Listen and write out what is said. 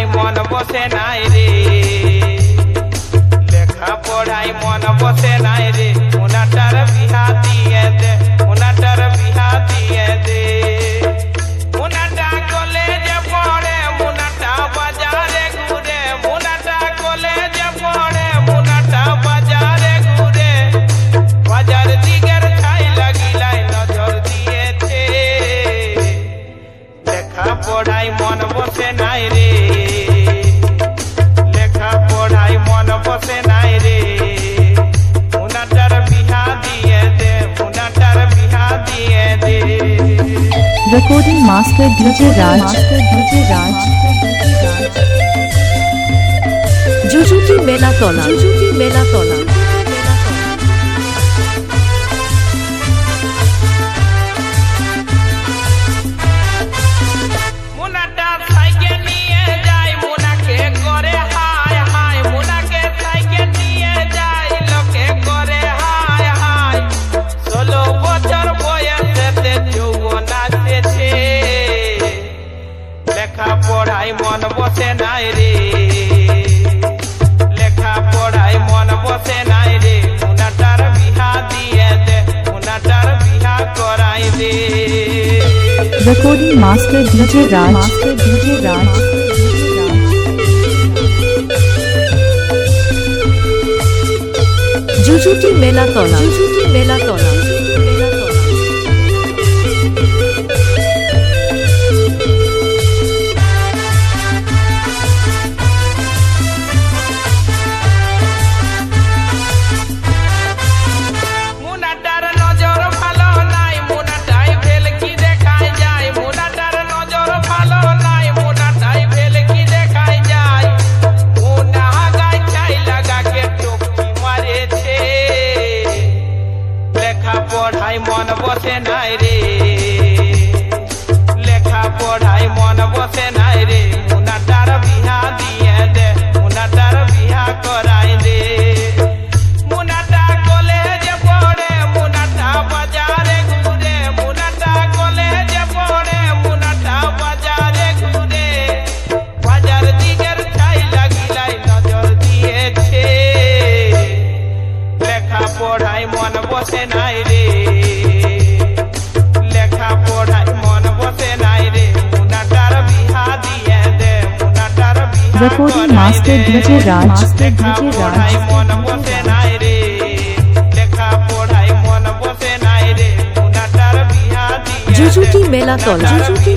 পড়াই মন বসে নাই রে। লেখা পড়াই মন বসে নাই রে। ওনাটার লেখা পড়াই মন বসে নাই রে লেখা পড়াই মন বসে নাই রে মুনাটার বিহা দিয়ে দে মুনাটার বিহা দিয়ে দে Recording Master DJ Raj. জুজুটি Melatala জুজুটি Melatala মুনাটা নাই রে। লেখা পড়াই মন বসে নাই রে। মুনাটার বিহা দিয়ে দে, মুনাটার বিহা করাই দে। Recording Master DJ Raj. Master DJ Raj. জুজুটি Melatala জুজুটি Melatala মুনাটার বসে নাই রে। লেখা পড়াই মন বসে নাই রে। মুনাটার বিহা দিয়ে দে, মুনাটার বিহা করাই দে। মুনাটা কলেজে পড়ে, মুনাটা বাজারে ঘুরে। মুনাটা কলেজে পড়ে, মুনাটা বাজারে ঘুরে। বাজার দিকের ছাই লাগিলাই নজর দিয়েছে। লেখা পড়াই মন বসে নাই রে। লেখা মাস্টার ডিজে রাজ। মন বসে নাই রে লেখা পড়াই মন বসে নাই রে। জুজুটি মেলাতলা। জুজুটি